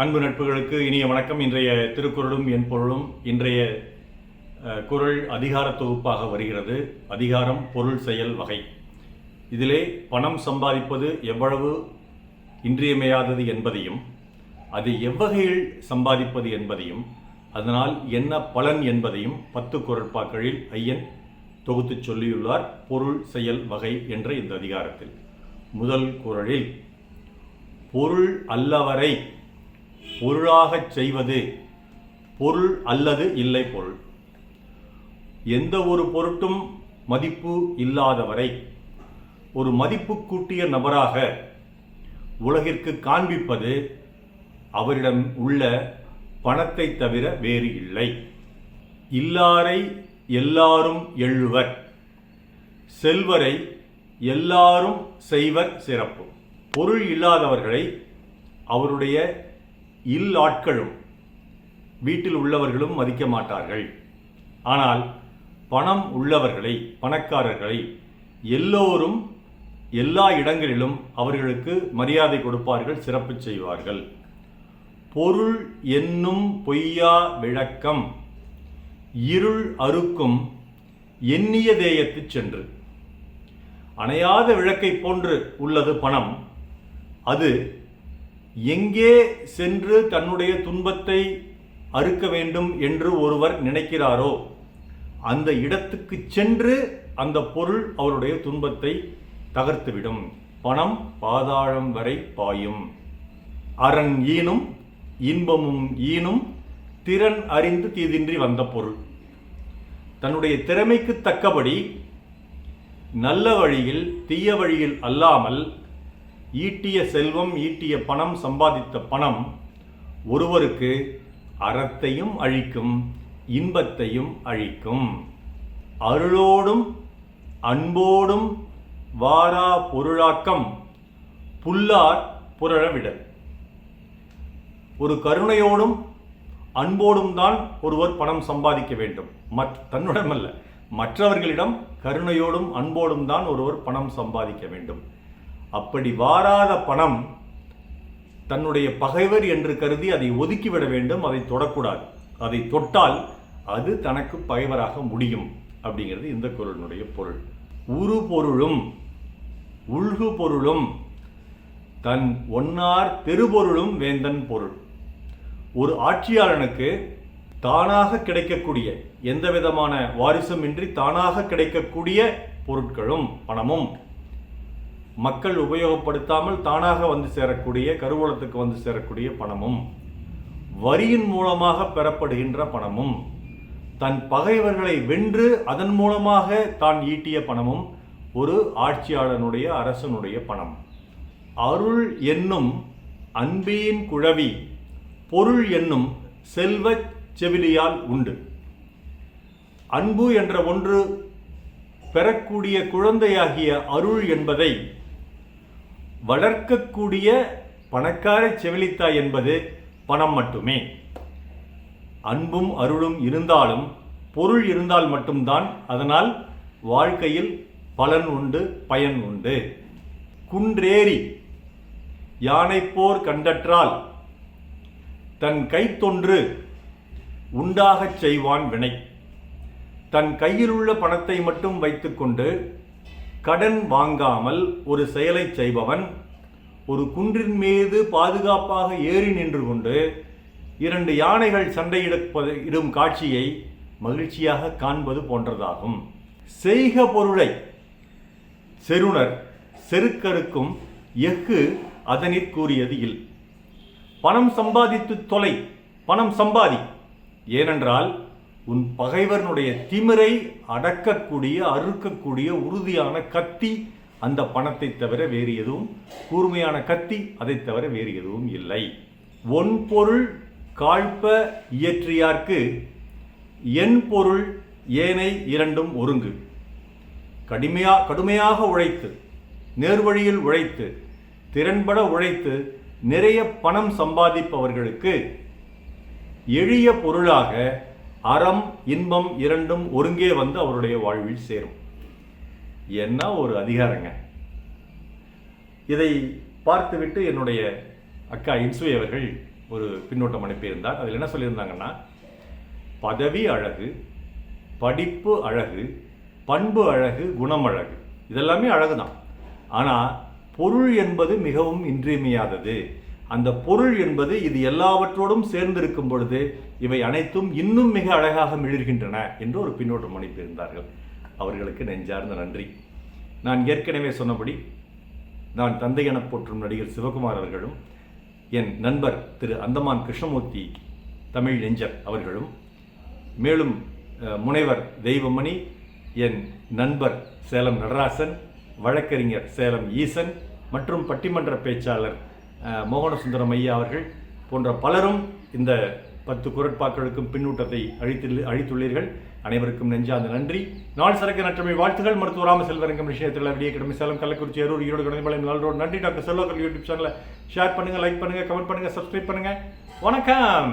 அன்பு நட்புகளுக்கு இனிய வணக்கம். இன்றைய திருக்குறளும் என் பொருளும் இன்றைய குரல் குறள் அதிகார தொகுப்பாக வருகிறது. அதிகாரம் பொருள் செயல் வகை. இதிலே பணம் சம்பாதிப்பது எவ்வளவு இன்றியமையாதது என்பதையும் அது எவ்வகையில் சம்பாதிப்பது என்பதையும் அதனால் என்ன பலன் என்பதையும் பத்து குரல்பாக்களில் ஐயன் தொகுத்துச் சொல்லியுள்ளார். பொருள் செயல் வகை என்ற இந்த அதிகாரத்தில். முதல் குறளில் பொருள் அல்லவரை பொருளாகச் செய்வது பொருள் அல்லது இல்லை பொருள். எந்த ஒரு பொருட்டும் மதிப்பு இல்லாதவரை ஒரு மதிப்பு கூட்டிய நபராக உலகிற்கு காண்பிப்பது அவரிடம் உள்ள பணத்தை தவிர வேறு இல்லை. இல்லாரை எல்லாரும் எழுவர் செல்வரை எல்லாரும் செய்வர் சிறப்பு. பொருள் இல்லாதவர்களை அவருடைய இல் ஆட்களும் வீட்டில் உள்ளவர்களும் மதிக்க மாட்டார்கள். ஆனால் பணம் உள்ளவர்களை பணக்காரர்களை எல்லோரும் எல்லா இடங்களிலும் அவர்களுக்கு மரியாதை கொடுப்பார்கள் சிறப்பு செய்வார்கள். பொருள் என்னும் பொய்யா விளக்கம் இருள் அறுக்கும் எண்ணிய தேயத்து சென்று. அணையாத விளக்கை போன்று உள்ளது பணம் அது எங்கே சென்று தன்னுடைய துன்பத்தை அறுக்க வேண்டும் என்று ஒருவர் நினைக்கிறாரோ அந்த இடத்துக்கு சென்று அந்த பொருள் அவருடைய துன்பத்தை தகர்த்துவிடும். பணம் பாதாளம் வரை பாயும். அரண் ஈனும் இன்பமும் ஈனும் திறன் அறிந்து தீதின்றி வந்த பொருள். தன்னுடைய திறமைக்கு தக்கபடி நல்ல வழியில் தீய வழியில் அல்லாமல் ஈட்டிய செல்வம் ஈட்டிய பணம் சம்பாதித்த பணம் ஒருவருக்கு அறத்தையும் அழிக்கும் இன்பத்தையும் அழிக்கும். அருளோடும் அன்போடும் வாரா பொருளாக்கம் புல்லார் புரழவிடல் ஒரு கருணையோடும் அன்போடும் தான் ஒருவர் பணம் சம்பாதிக்க வேண்டும். மற் தன்னுடமல்ல. மற்றவர்களிடம் கருணையோடும் அன்போடும் தான் ஒருவர் பணம் சம்பாதிக்க வேண்டும். அப்படி வாராத பணம் தன்னுடைய பகைவர் என்று கருதி அதை ஒதுக்கிவிட வேண்டும் அதை தொடக்கூடாது. அதை தொட்டால் அது தனக்கு பகைவராக முடியும் அப்படிங்கிறது இந்த குரலினுடைய பொருள். உரு பொருளும் உள்கு பொருளும் தன் ஒன்னார் தெருபொருளும் வேந்தன் பொருள். ஒரு ஆட்சியாளனுக்கு தானாக கிடைக்கக்கூடிய எந்த விதமான வாரிசும் இன்றி தானாக கிடைக்கக்கூடிய பொருட்களும் பணமும் மக்கள் உபயோகப்படுத்தாமல் தானாக வந்து சேரக்கூடிய கருவூலத்துக்கு வந்து சேரக்கூடிய பணமும் வரியின் மூலமாக பெறப்படுகின்ற பணமும் தன் பகைவர்களை வென்று அதன் மூலமாக தான் ஈட்டிய பணமும் ஒரு ஆட்சியாளனுடைய அரசனுடைய பணம். அருள் என்னும் அன்பியின் குழவி பொருள் என்னும் செல்வச் செவிலியால் உண்டு. அன்பு என்ற ஒன்று பெறக்கூடிய குழந்தையாகிய அருள் என்பதை வளர்க்கக்கூடிய பணக்கார செவிலித்தாய் என்பது பணம் மட்டுமே. அன்பும் அருளும் இருந்தாலும் பொருள் இருந்தால் மட்டும்தான் அதனால் வாழ்க்கையில் பலன் உண்டு பயன் உண்டு. குன்றேறி யானைப்போர் கண்டற்றால் தன் கைத்தொன்று உண்டாகச் செய்வான் வினை. தன் கையிலுள்ள பணத்தை மட்டும் வைத்துக்கொண்டு கடன் வாங்காமல் ஒரு செயலை செய்பவன் ஒரு குன்றின் மீது பாதுகாப்பாக ஏறி நின்று கொண்டு இரண்டு யானைகள் சண்டையிடப்பது இடும் காட்சியை மகிழ்ச்சியாக காண்பது போன்றதாகும். செய்க பொருளை. செருணர் செருக்கருக்கும் எஃகு அதனிற் கூறியது இல். பணம் சம்பாதித்து தொலை பணம் சம்பாதி. ஏனென்றால் உன் பகைவனுடைய திமிரை அடக்கக்கூடிய அறுக்கக்கூடிய உறுதியான கத்தி அந்த பணத்தை தவிர வேறு எதுவும் கூர்மையான கத்தி அதை தவிர வேறு எதுவும் இல்லை. ஒன் பொருள் காழ்ப்ப இயற்றியார்க்கு என் பொருள் ஏனை இரண்டும் ஒருங்கு. கடுமையா கடுமையாக உழைத்து நேர்வழியில் உழைத்து திறன்பட உழைத்து நிறைய பணம் சம்பாதிப்பவர்களுக்கு எளிய பொருளாக அறம் இன்பம் இரண்டும் ஒருங்கே வந்து அவருடைய வாழ்வில் சேரும். என்ன ஒரு அதிகாரங்க. இதை பார்த்துவிட்டு என்னுடைய அக்கா இன்சுவை அவர்கள் ஒரு பின்னோட்டம் அனுப்பியிருந்தார். அதில் என்ன சொல்லியிருந்தாங்கன்னா பதவி அழகு படிப்பு அழகு பண்பு அழகு குணம் அழகு. இதெல்லாமே அழகு தான் ஆனால் பொருள் என்பது மிகவும் இன்றியமையாதது. அந்த பொருள் என்பது இது எல்லாவற்றோடும் சேர்ந்திருக்கும் பொழுது இவை அனைத்தும் இன்னும் மிக அழகாக மிளிர்கின்றன என்று ஒரு பின்னோட்டம் அனுப்பியிருந்தார்கள் அவர்களுக்கு நெஞ்சார்ந்த நன்றி. நான் ஏற்கனவே சொன்னபடி நான் தந்தை என போற்றும் நடிகர் சிவகுமார் அவர்களும் என் நண்பர் திரு அந்தமான் கிருஷ்ணமூர்த்தி தமிழ் நெஞ்சர் அவர்களும் மேலும் முனைவர் தெய்வமணி என் நண்பர் சேலம் நடராசன் வழக்கறிஞர் சேலம் ஈசன் மற்றும் பட்டிமன்ற பேச்சாளர் மோகனசுந்தரம் ஐயா அவர்கள் போன்ற பலரும் இந்த பத்து குரட்பாக்களுக்கும் பின்னூட்டத்தை அழித்து அழித்துள்ளீர்கள். அனைவருக்கும் நெஞ்சாந்த நன்றி. நாள் சரக்கு நற்றமை வாழ்த்துகள். மருத்துவ ராம செல்வரங்கம் விஷயத்தில் விடிய கிடமை சேலம் கள்ளக்குறிச்சி அரூர் ஈரோடு கணபாளையம் நாள் ரோடு நன்றி டாக்டர் செல்வாக்கள் யூடியூப் சேனலை. ஷேர் பண்ணுங்கள் லைக் பண்ணுங்கள் கமெண்ட் பண்ணுங்கள் சப்ஸ்கிரைப் பண்ணுங்கள் வணக்கம்.